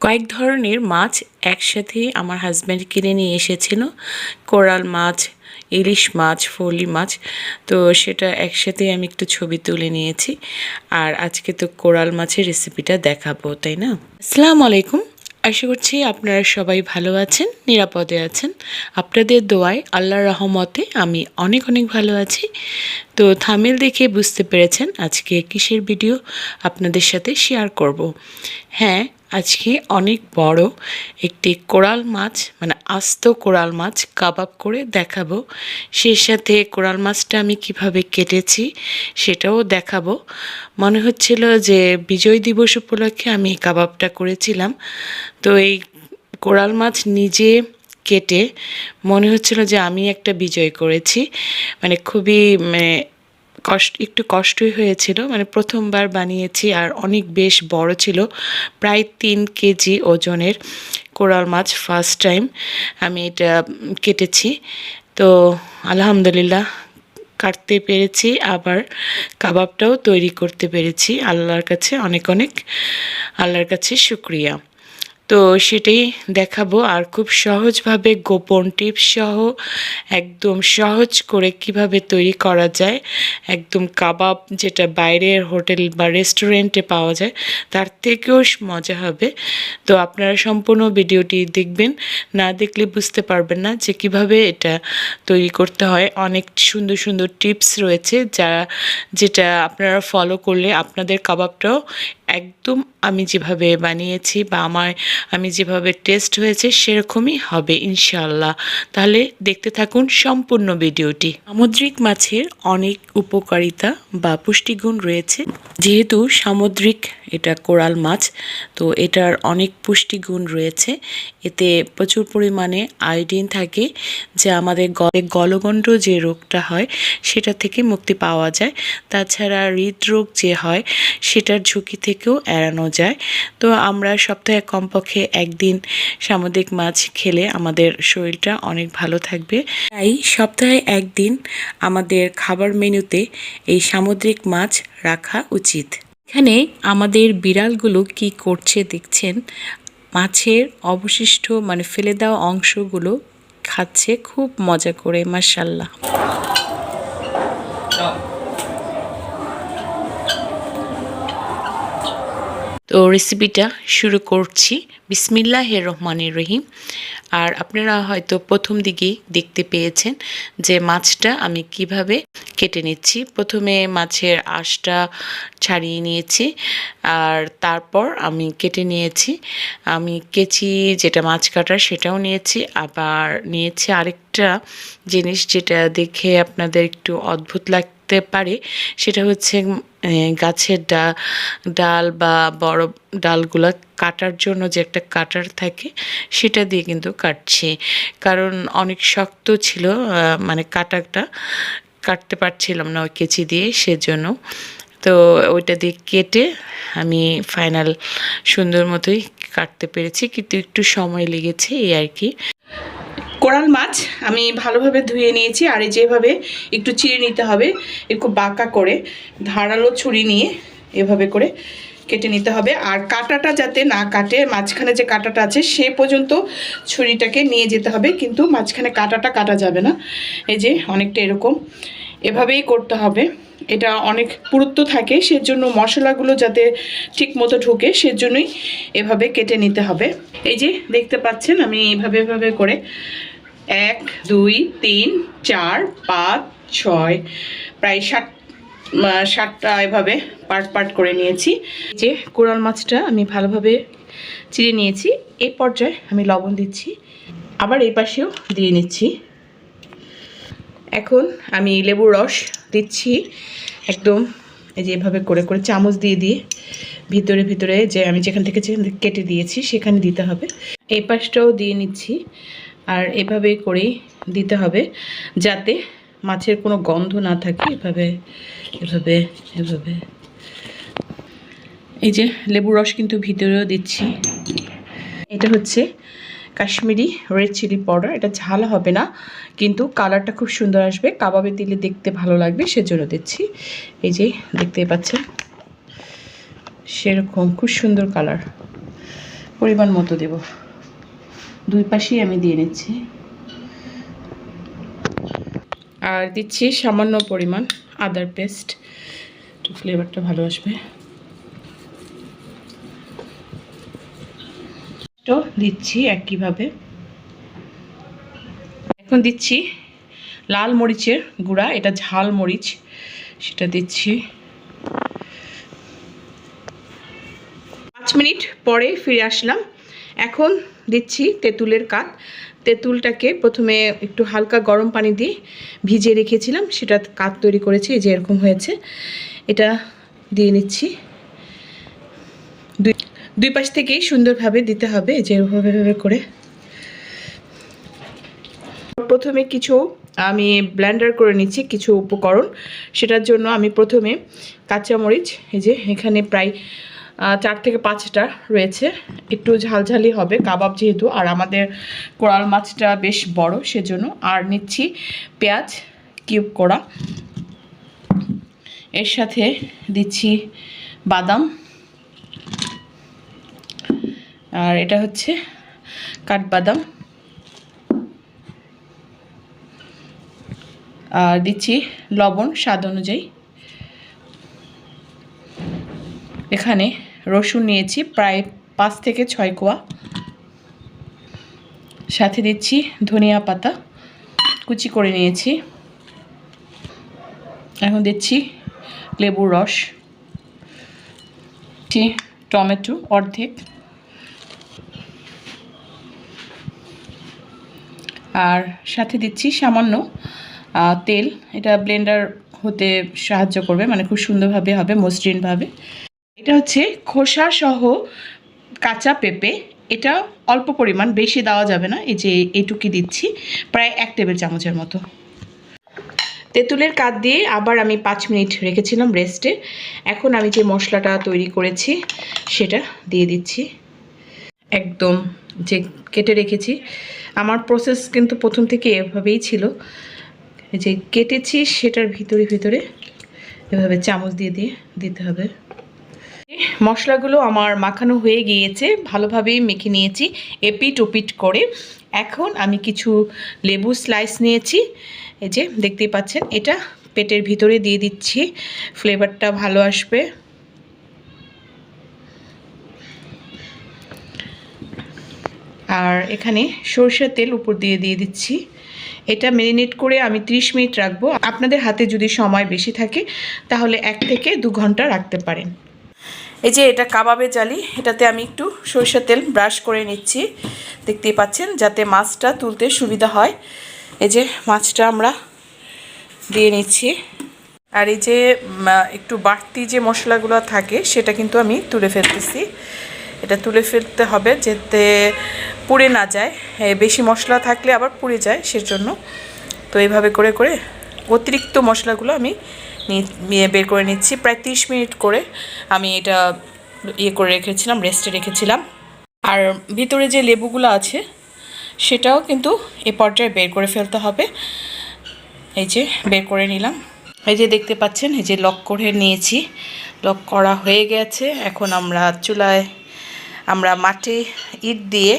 কয়েক ধরনের মাছ একসাথে আমার হাজব্যান্ড কিনে নিয়ে এসেছিল। কোরাল মাছ, ইলিশ মাছ, ফলি মাছ। তো সেটা একসাথে আমি একটু ছবি তুলে নিয়েছি। আর আজকে তো কোরাল মাছের রেসিপিটা দেখাবো, তাই না? আসসালামু আলাইকুম। আশা করছি আপনারা সবাই ভালো আছেন, নিরাপদে আছেন। আপনাদের দোয়ায়, আল্লাহর রহমতে আমি অনেক অনেক ভালো আছি। তো থামেল দেখে বুঝতে পেরেছেন আজকে কিসের ভিডিও আপনাদের সাথে শেয়ার করব। হ্যাঁ আজকে অনেক বড় একটি কোরাল মাছ মানে আস্ত কোরাল মাছ কাবাব করে দেখাবো। সেই সাথে কোরাল মাছটা আমি কীভাবে কেটেছি সেটাও দেখাবো। মনে হচ্ছিল যে বিজয় দিবস উপলক্ষে আমি কাবাবটা করেছিলাম। তো এই কোরাল মাছ নিজে কেটে মনে হচ্ছিল যে আমি একটা বিজয় করেছি। মানে খুবই মানে কষ্ট, একটু কষ্টই হয়েছিল। মানে প্রথমবার বানিয়েছি আর অনেক বেশ বড় ছিল, প্রায় তিন কেজি ওজনের কোরাল মাছ ফার্স্ট টাইম আমি এটা কেটেছি। তো আলহামদুলিল্লাহ কাটতে পেরেছি, আবার কাবাবটাও তৈরি করতে পেরেছি। আল্লাহর কাছে অনেক অনেক, আল্লাহর কাছে শুক্রিয়া। তো সেটাই দেখাবো। আর খুব সহজভাবে গোপন টিপস সহ একদম সহজ করে কীভাবে তৈরি করা যায়, একদম কাবাব যেটা বাইরের হোটেল বা রেস্টুরেন্টে পাওয়া যায়, তার থেকেও মজা হবে। তো আপনারা সম্পূর্ণ ভিডিওটি দেখবেন, না দেখলে বুঝতে পারবেন না যে কীভাবে এটা তৈরি করতে হয়। অনেক সুন্দর সুন্দর টিপস রয়েছে যা, যেটা আপনারা ফলো করলে আপনাদের কাবাবটাও একদম আমি যেভাবে বানিয়েছি বা আমার, আমি যেভাবে টেস্ট হয়েছে সেরকমই হবে ইনশাল্লাহ তাহলে দেখতে থাকুন সম্পূর্ণ ভিডিওটি। সামুদ্রিক মাছের অনেক উপকারিতা বা পুষ্টিগুণ রয়েছে। যেহেতু সামুদ্রিক, এটা কোরাল মাছ, তো এটার অনেক পুষ্টিগুণ রয়েছে। এতে প্রচুর পরিমাণে আয়োডিন থাকে, যা আমাদের গলে গলগণ্ড যে রোগটা হয়, সেটা থেকে মুক্তি পাওয়া যায়। তাছাড়া হৃদরোগ যে হয়, সেটার ঝুঁকি থেকেও এড়ানো যায়। তো আমরা সপ্তাহে কমপক্ষে একদিন সামুদ্রিক মাছ খেলে আমাদের শরীরটা অনেক ভালো থাকবে। তাই সপ্তাহে একদিন আমাদের খাবার মেনুতে এই সামুদ্রিক মাছ রাখা উচিত। এখানে আমাদের বিড়ালগুলো কি করছে দেখছেন? মাছের অবশিষ্ট মানে ফেলে দেওয়া অংশগুলো খাচ্ছে, খুব মজা করে মাসাল্লাহ তো রেসিপিটা শুরু করছি। বিসমিল্লাহ রহমানির রহিম। আর আপনারা হয়তো প্রথম দিকেই দেখতে পেয়েছেন যে মাছটা আমি কীভাবে কেটে নিচ্ছি। প্রথমে মাছের আঁশটা ছাড়িয়ে নিয়েছি আর তারপর আমি কেটে নিয়েছি। আমি কেচি যেটা মাছ কাটার সেটাও নিয়েছি। আবার নিয়েছি আরেকটা জিনিস যেটা দেখে আপনাদের একটু অদ্ভুত লাগতে পারে। সেটা হচ্ছে গাছের ডা, ডাল বা বড় ডালগুলা কাটার জন্য যে একটা কাটার থাকে, সেটা দিয়ে কিন্তু কাটছি। কারণ অনেক শক্ত ছিল মানে কাটাটা কাটতে পারছিলাম না ওই কেচি দিয়ে সেজন্য। তো ওইটা দিয়ে কেটে আমি ফাইনাল সুন্দর মতোই কাটতে পেরেছি, কিন্তু একটু সময় লেগেছে এই আর কি। কোরাল মাছ আমি ভালোভাবে ধুয়ে নিয়েছি, আর এই যেভাবে একটু চিড়ে নিতে হবে, একটু বাঁকা করে, ধারালো ছুরি নিয়ে এভাবে করে কেটে নিতে হবে। আর কাটাটা যাতে না কাটে, মাঝখানে যে কাটাটা আছে সে পর্যন্ত ছুরিটাকে নিয়ে যেতে হবে, কিন্তু মাঝখানে কাটাটা কাটা যাবে না। এই যে অনেকটা এরকম। এভাবেই করতে হবে। এটা অনেক পুরুত্ব থাকে, সেজন্য মশলাগুলো যাতে ঠিক মতো ঢুকে, সেজন্যই এভাবে কেটে নিতে হবে। এই যে দেখতে পাচ্ছেন, আমি এভাবে এভাবে করে এক, দুই, তিন, চার, পাঁচ, ছয়, প্রায় ষাট ষাটটা এভাবে পার্ট পার্ট করে নিয়েছি। যে কোরাল মাছটা আমি ভালোভাবে চিড়ে নিয়েছি। এই পর্যায়ে আমি লবণ দিচ্ছি। আবার এই পাশেও দিয়ে নিচ্ছি। এখন আমি লেবুর রস দিচ্ছি। একদম এই যে এভাবে করে করে চামচ দিয়ে দিয়ে ভিতরে ভিতরে যে আমি যেখান থেকে কেটে দিয়েছি সেখানে দিতে হবে। এই পাশটাও দিয়ে নিচ্ছি। আর এভাবে করেই দিতে হবে যাতে মাছের কোনো গন্ধ না থাকে। এভাবে এভাবে এভাবে। এই যে লেবুর রস কিন্তু ভিতরেও দিচ্ছি। এটা হচ্ছে কাশ্মীরি রেড চিলি পাউডার এটা ঝাল হবে না, কিন্তু কালারটা খুব সুন্দর আসবে। কাবাবে দিলে দেখতে ভালো লাগবে, সেজন্য দিচ্ছি। এই যে দেখতে পাচ্ছেন, সেরকম খুব সুন্দর কালার পরিমাণ মতো দেব। দুই পাশেই আমি দিয়ে নিচ্ছি। আর দিচ্ছি সামান্য পরিমাণ আদার পেস্ট। একটু ফ্লেভারটা ভালো আসবে। তো দিচ্ছি একইভাবে। এখন দিচ্ছি লাল মরিচের গুঁড়া এটা ঝাল মরিচ সেটা দিচ্ছি। পাঁচ মিনিট পরে ফিরে আসলাম। এখন দিচ্ছি তেঁতুলের কাত তেঁতুলটাকে প্রথমে একটু হালকা গরম পানি দিয়ে ভিজিয়ে রেখেছিলাম, সেটা কাত তৈরি করেছি যে এরকম হয়েছে। এটা দিয়ে নিচ্ছি। দুই দুই পাশ থেকেই সুন্দরভাবে দিতে হবে যে এভাবে করে। প্রথমে কিছু আমি ব্লেন্ডার করে নিচ্ছি, কিছু উপকরণ। সেটার জন্য আমি প্রথমে কাঁচামরিচ, এই যে এখানে প্রায় চার থেকে পাঁচটা রয়েছে। একটু ঝালঝালি হবে, কাবাব যেহেতু, আর আমাদের কোরাল মাছটা বেশ বড়, সেজন্য আর নিচ্ছি পেঁয়াজ কিউব করা। এর সাথে দিচ্ছি বাদাম। আর এটা হচ্ছে কাঠবাদাম। আর দিচ্ছি লবণ, স্বাদ অনুযায়ী। এখানে রসুন নিয়েছি, প্রায় পাঁচ থেকে ছয় কোয়া। সাথে দিচ্ছি ধনিয়া পাতা, কুচি করে নিয়েছি। এখন দিচ্ছি লেবুর রস। টমেটো অর্ধেক। আর সাথে দিচ্ছি সামান্য তেল। এটা ব্লেন্ডার হতে সাহায্য করবে মানে খুব সুন্দরভাবে হবে, মসৃণভাবে। এটা হচ্ছে খোসা সহ কাঁচা পেঁপে। এটা অল্প পরিমাণ, বেশি দেওয়া যাবে না, এই যে এইটুকি দিচ্ছি, প্রায় এক টেবিল চামচের মতো। তেঁতুলের কাঠ দিয়ে আবার আমি পাঁচ মিনিট রেখেছিলাম রেস্টে এখন আমি যে মশলাটা তৈরি করেছি, সেটা দিয়ে দিচ্ছি। একদম যে কেটে রেখেছি। আমার প্রসেস কিন্তু প্রথম থেকে এভাবেই ছিল। যে কেটেছি, সেটার ভিতরে ভিতরে এভাবে চামচ দিয়ে দিয়ে দিতে হবে। মশলাগুলো আমার মাখানো হয়ে গিয়েছে, ভালোভাবেই মেখে নিয়েছি, এপিট ওপিট করে। এখন আমি কিছু লেবু স্লাইস নিয়েছি, এই যে দেখতেই পাচ্ছেন, এটা পেটের ভিতরে দিয়ে দিচ্ছি, ফ্লেভারটা ভালো আসবে। আর এখানে সরষের তেল উপর দিয়ে দিয়ে দিচ্ছি। এটা ম্যারিনেট করে আমি 30 মিনিট রাখব। আপনাদের হাতে যদি সময় বেশি থাকে, তাহলে এক থেকে দু ঘণ্টা রাখতে পারেন। এই যে এটা কাবাবের জালি, এটাতে আমি একটু সরষের তেল ব্রাশ করে নিচ্ছি। দেখতেই পাচ্ছেন, যাতে মাছটা তুলতে সুবিধা হয়। এই যে মাছটা আমরা দিয়ে নিচ্ছি। আর এই যে একটু বাড়তি যে মশলাগুলো থাকে, সেটা কিন্তু আমি তুলে ফেলতেছি। এটা তুলে ফেলতে হবে যাতে পুড়ে না যায়। বেশি মশলা থাকলে আবার পুড়ে যায়, সেজন্য। তো এইভাবে করে করে অতিরিক্ত মশলাগুলো আমি বের করে নিচ্ছি। প্রায় তিরিশ মিনিট করে আমি এটা ইয়ে করে রেখেছিলাম রেস্টে রেখেছিলাম। আর ভিতরে যে লেবুগুলো আছে, সেটাও কিন্তু এ পর্যায়ে বের করে ফেলতে হবে। এই যে বের করে নিলাম। এই যে দেখতে পাচ্ছেন, এই যে লক করে নিয়েছি। লক করা হয়ে গেছে। এখন আমরা চুলায়, আমরা মাটি ইট দিয়ে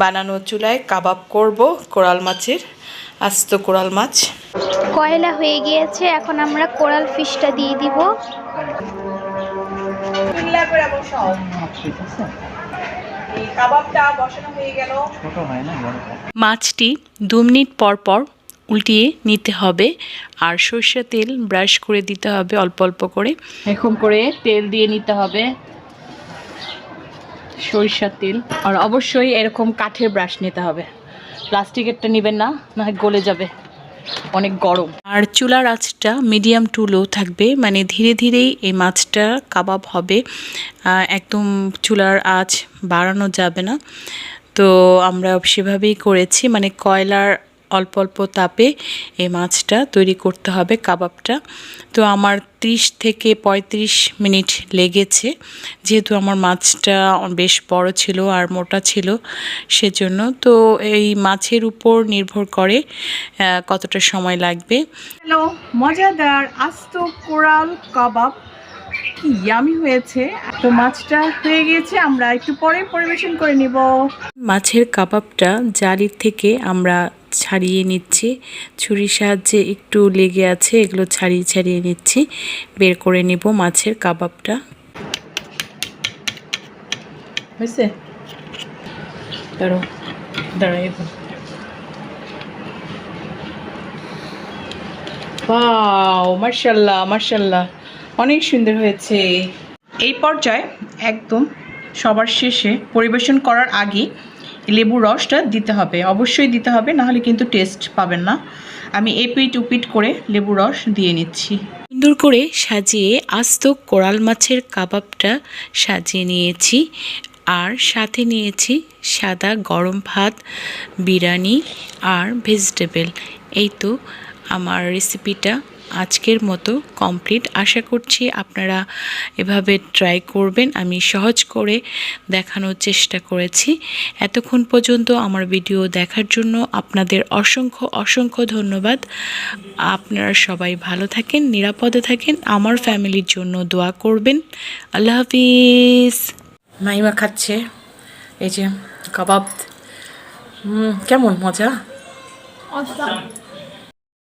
বানানো চুলায় কাবাব করব কোরাল মাছের। আস্ত কোরাল মাছ। কয়লা হয়ে গিয়েছে এখন আমরা কোরাল ফিশটা দিয়ে দিব। কাবাবটা বসানো হয়ে গেল। মাছটি দু মিনিট পর পর উল্টিয়ে নিতে হবে আর সর্ষে তেল ব্রাশ করে দিতে হবে অল্প অল্প করে। এরকম করে তেল দিয়ে নিতে হবে সরিষার তেল। আর অবশ্যই এরকম কাঠের ব্রাশ নিতে হবে। প্লাস্টিকেরটা নেবেন না না গলে যাবে। অনেক গরম। আর চুলার আঁচটা মিডিয়াম টু লো থাকবে মানে ধীরে ধীরেই এই মাছটা কাবাব হবে। একদম চুলার আঁচ বাড়ানো যাবে না। তো আমরা সেভাবেই করেছি মানে কয়লার অল্প অল্প তাপে এই মাছটা তৈরি করতে হবে, কাবাবটা। তো আমার 30 থেকে পঁয়ত্রিশ মিনিট লেগেছে। যেহেতু আমার মাছটা বেশ বড় ছিল আর মোটা ছিল সেজন্য। তো এই মাছের উপর নির্ভর করে কতটা সময় লাগবে। হ্যালো, মজাদার আস্ত কোরাল কাবাব কি ইয়ামি হয়েছে? তো মাছটা হয়ে গিয়েছে আমরা একটু পরে পরিবেশন করে নিব। মাছের কাবাবটা জালির থেকে আমরা ছাড়িয়ে নিচ্ছি। ছুরির সাহায্যে একটু লেগে আছে এগুলো ছাড়িয়ে ছাড়িয়ে নিচ্ছি। বের করে নিব মাছের কাবাবটা। হয়েছে? দাঁড়ো দাঁড়াই মার্শাল্লাহ মার্শাল্লাহ অনেক সুন্দর হয়েছে। এই পর্যায়ে একদম সবার শেষে পরিবেশন করার আগে লেবুর রসটা দিতে হবে। অবশ্যই দিতে হবে, নাহলে কিন্তু টেস্ট পাবেন না। আমি এপিট উপিট করে লেবুর রস দিয়ে নিচ্ছি। সুন্দর করে সাজিয়ে আস্ত কোরাল মাছের কাবাবটা সাজিয়ে নিয়েছি। আর সাথে নিয়েছি সাদা গরম ভাত, বিরিয়ানি আর ভেজিটেবল এই তো আমার রেসিপিটা আজকের মতো কমপ্লিট আশা করছি আপনারা এভাবে ট্রাই করবেন। আমি সহজ করে দেখানোর চেষ্টা করেছি। এতক্ষণ পর্যন্ত আমার ভিডিও দেখার জন্য আপনাদের অসংখ্য অসংখ্য ধন্যবাদ। আপনারা সবাই ভালো থাকেন নিরাপদে থাকেন। আমার ফ্যামিলির জন্য দোয়া করবেন। আল্লাহ হাফিজ। মাইমা খাচ্ছে। এই যে কাবাব। কেমন? মজা?